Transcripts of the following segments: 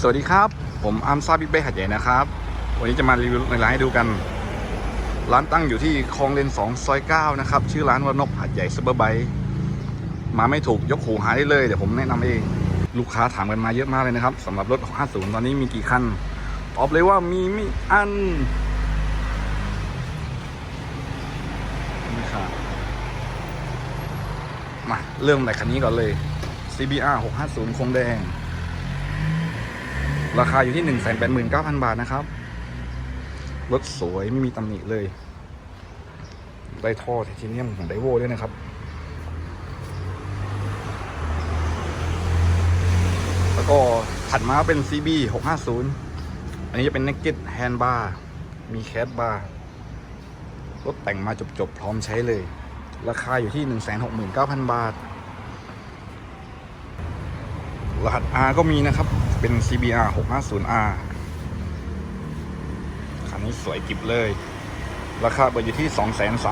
สวัสดีครับ ผมอาร์มซาบิ๊กเบ้หัดใหญ่นะครับ วันนี้จะมารีวิวในร้านให้ดูกัน ร้านตั้งอยู่ที่คลองเลน2ซอย9นะครับ ชื่อร้านว่านกหัดใหญ่ซูเปอร์ไบมาไม่ถูกยกหูหาได้เลย เดี๋ยวผมแนะนำเอง ลูกค้าถามกันมาเยอะมากเลยนะครับสำหรับรถ50 ตอนนี้มีกี่คัน ตอบเลยว่ามีไม่อันนี่ครับมาเริ่มในคันนี้ก่อนเลย CBR 650 คงแดง ราคาอยู่ที่1 8 9 0 0 0บาทนะครับ รถสวยไม่มีตำหนิเลย ได้ท่อไทเทเนียมของไดโวด้วยนะครับแล้วก็ถัดมาเป็น CB 650 อันนี้จะเป็น Naked Handbar มีแคสบาร์รถแต่งมาจบๆ พร้อมใช้เลย ราคาอยู่ที่ 169,000 บาท รหัส R ก็มีนะครับ เป็น CBR 650R คันนี้สวยกิบเลย ราคาเปิดอยู่ที่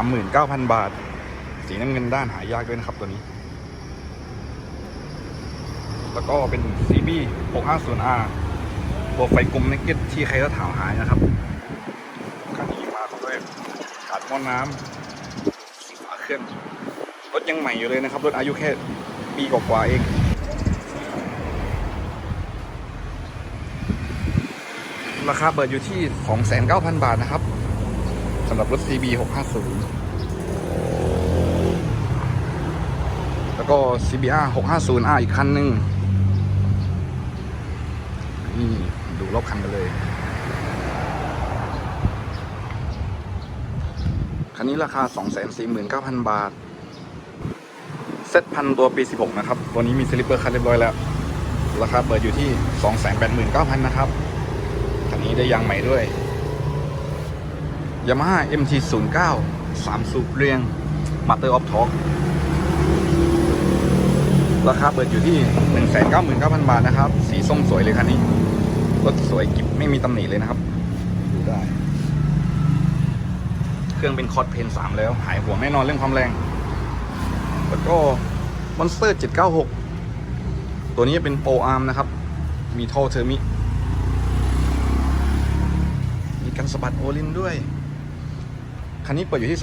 239,000 บาท สีน้ำเงินด้านหายากด้วยนะครับตัวนี้ แล้วก็เป็น CB 650R ตัวไฟกลมเนกเก็ตที่ใครก็ถามหายนะครับ คันนี้มาด้วยกัดหม้อน้ำสีฝาเครื่องรถยังใหม่อยู่เลยนะครับ รถอายุแค่ปีกว่าๆเอง ราคาเปิดอยู่ที่ 2,900 บาทนะครับสำหรับรถ CB 650 แล้วก็ CBR 650R อีกคันหนึ่งนี่ดูรอบคันกันเลย คันนี้ราคา 249,000 บาท เซ็ตพันตัวปี 16 นะครับ ตัวนี้มีสลิปเปอร์คันเรียบร้อยแล้ว ราคาเปิดอยู่ที่ 289,000 นะครับ นี้ได้ยางใหม่ด้วย Yamaha MT09 3สูบเรียง Master of Torque ราคาเปิดอยู่ที่ 199,000 บาทนะครับ สีส้มสวยเลยคันนี้ รถสวยกิบไม่มีตำหนิเลยนะครับ ดูได้ เครื่องเป็นคอร์ดเพน3 แล้ว หายห่วงแน่นอนเรื่องความแรง แล้วก็ Monster 796 ตัวนี้เป็นโปรอาร์มนะครับ มีท่อเทอร์มิ มี กันสะบัดโอลินด้วย คันนี้เปิดอยู่ที่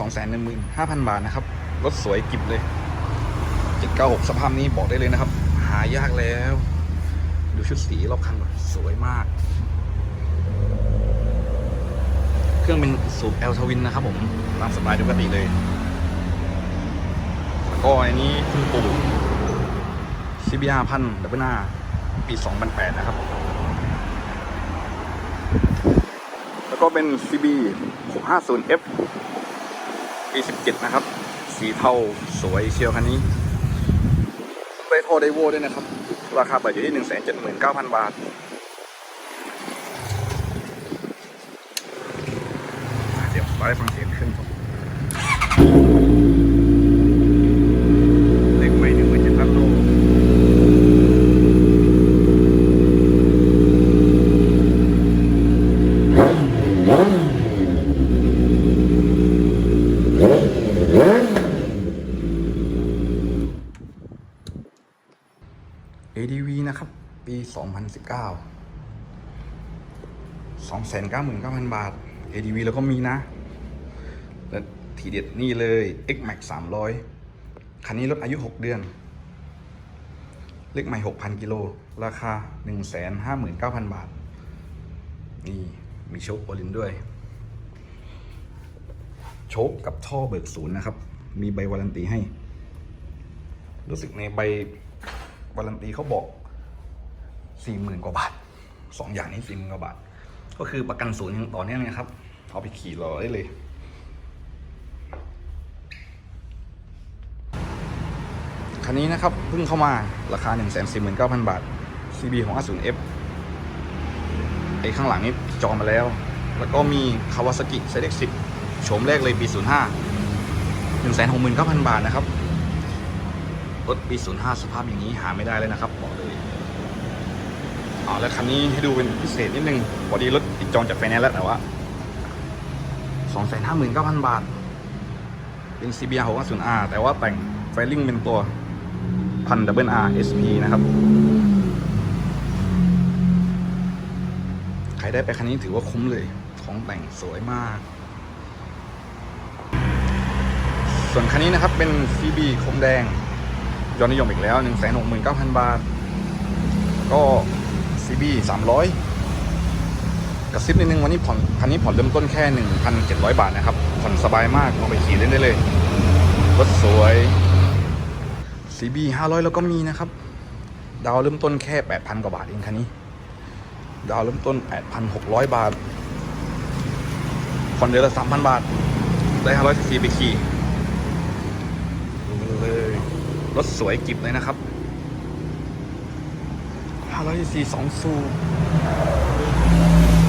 215,000 บาทนะครับ รถสวยกิบเลย 796 สภาพนี้บอกได้เลยนะครับ หายากแล้ว ดูชุดสีรอบคันก่อนสวยมาก เครื่องเป็นสูบ L ทวินนะครับผมตามสไตล์ปกติเลย แล้วก็อันนี้เพิ่งปลูก CBR พันดับเบิลนาปี 2008 นะครับ แล้ว ก็เป็น CB 650F ปี17 นะครับ สีเทาสวยเชียวคันนี้ได้โทรไดโวด้วยนะครับ ราคาเปิดอยู่ที่ 179,000 บาท เดี๋ยวเราได้ฟังเสียงเครื่องก่อนเลขใหม่หนึ่งหมื่นเจ็ดพันโล ADV นะครับ ปี 2019 299,000 บาท ADV แล้วก็มีนะ และทีเด็ดนี่เลย X-Max 300 คันนี้รถอายุ 6 เดือน เลขใหม่ 6,000 กิโล ราคา 159,000 บาท นี่ มีโชคโอลินด้วย โชคกับท่อเบิกศูนย์นะครับ มีใบวารันตีให้ รู้สึกในใบ วารันตีเขาบอกสี่หมื่นกว่าบาทสองอย่างนี้สี่หมื่นกว่าบาท ก็คือประกันศูนย์ยังต่อเนื่องนะครับ เอาไปขี่รอได้เลยคันนี้นะครับเพิ่งเข้ามาราคา 1 4 9 0 0 0 บาท CB ของ 50F ไอ้ข้างหลังนี้จองมาแล้ว แล้วก็มี Kawasaki ZX10 โฉมแรกเลยปี 05 169,000 บาทนะครับ รถปี05สภาพอย่างนี้หาไม่ได้เลยนะครับบอกเลยอ๋อแล้วคันนี้ให้ดูเป็นพิเศษนิดนึงพอดีรถติดจองจากไฟแนนซ์แล้วแต่ว่า259,000บาท เป็น CBR 650R แต่ว่าแต่งไฟลิ่งเป็นตัวพันดับเบิล R SP นะครับ ใครได้ไปคันนี้ถือว่าคุ้มเลย ของแต่งสวยมาก ส่วนคันนี้นะครับเป็น CB คมแดง ยอดนิยมอีกแล้ว 169,000 บาท ก็ CB 300 กระซิบนิดนึงวันนี้ผ่อนคันนี้ผ่อนเริ่มต้นแค่ 1,700 บาทนะครับ ผ่อนสบายมากเอาไปขี่เล่นได้เลยรถสวย CB 500 แล้วก็มีนะครับ ดาวเริ่มต้นแค่ 8,000 กว่าบาทเองคันนี้ ดาวเริ่มต้น 8,600 บาทผ่อนเดือนละ3,000 บาท ได้500ซีซีไปขี่ดูเลย รถสวยกิบเลยนะครับ500ซีซี2สู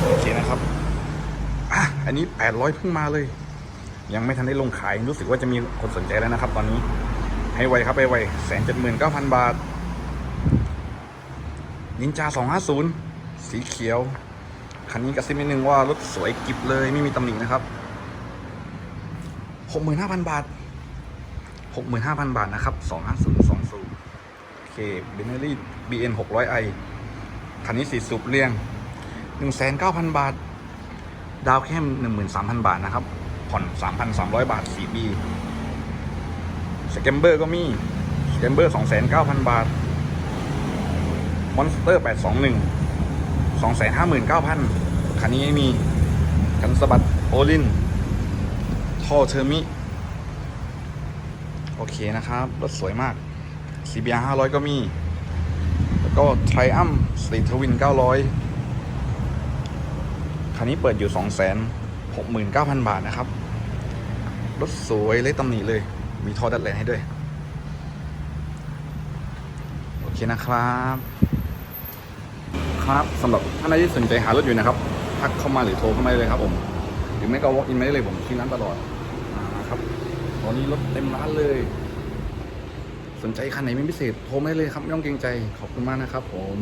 โอเคนะครับอะอันนี้ 800เพิ่งมาเลย ยังไม่ทันได้ลงขายรู้สึกว่าจะมีคนสนใจแล้วนะครับ ตอนนี้ให้ไวครับให้ไวแสนเจ็ดหมื่นเก้าพันบาทนินจา250สีเขียว คันนี้กระซิบนิดนึงว่ารถสวยกิบเลยไม่มีตำหนินะครับ65,000บาท 65,000 บาท นะครับ 250 2สูบโอเคเบนเนอรี่ BN 600i คันนี้สีสูบเรียง 19,000 บาท ดาวแค่13,000 บาท นะครับ ผ่อน 3,300 บาท 4B สแกมเบอร์ก็มีสแกมเบอร์ 29,000บาท มอนสเตอร์ 821 259,000 คันนี้ไม่มี กันสบัดโอลินท่อเทอร์มิ อเคนะครับ รถสวยมาก CBR 500 ก็มี แล้วก็ Triumph Street Twin 900 คันนี้เปิดอยู่ 269,000 บาทนะครับ รถสวยเลยตำหนิเลย มีท่อดัดแรงให้ด้วย โอเคนะครับ ครับสำหรับท่านใดที่สนใจหารถอยู่นะครับ ทักเข้ามาหรือโทรเข้ามาเลยครับผม หรือไม่ก็ walk in มาได้เลยผมที่ร้านตลอด ตอนนี้รถเต็มร้านเลย สนใจคันไหนเป็นพิเศษโทรมาได้เลยครับไม่ต้องเกรงใจขอบคุณมากนะครับผม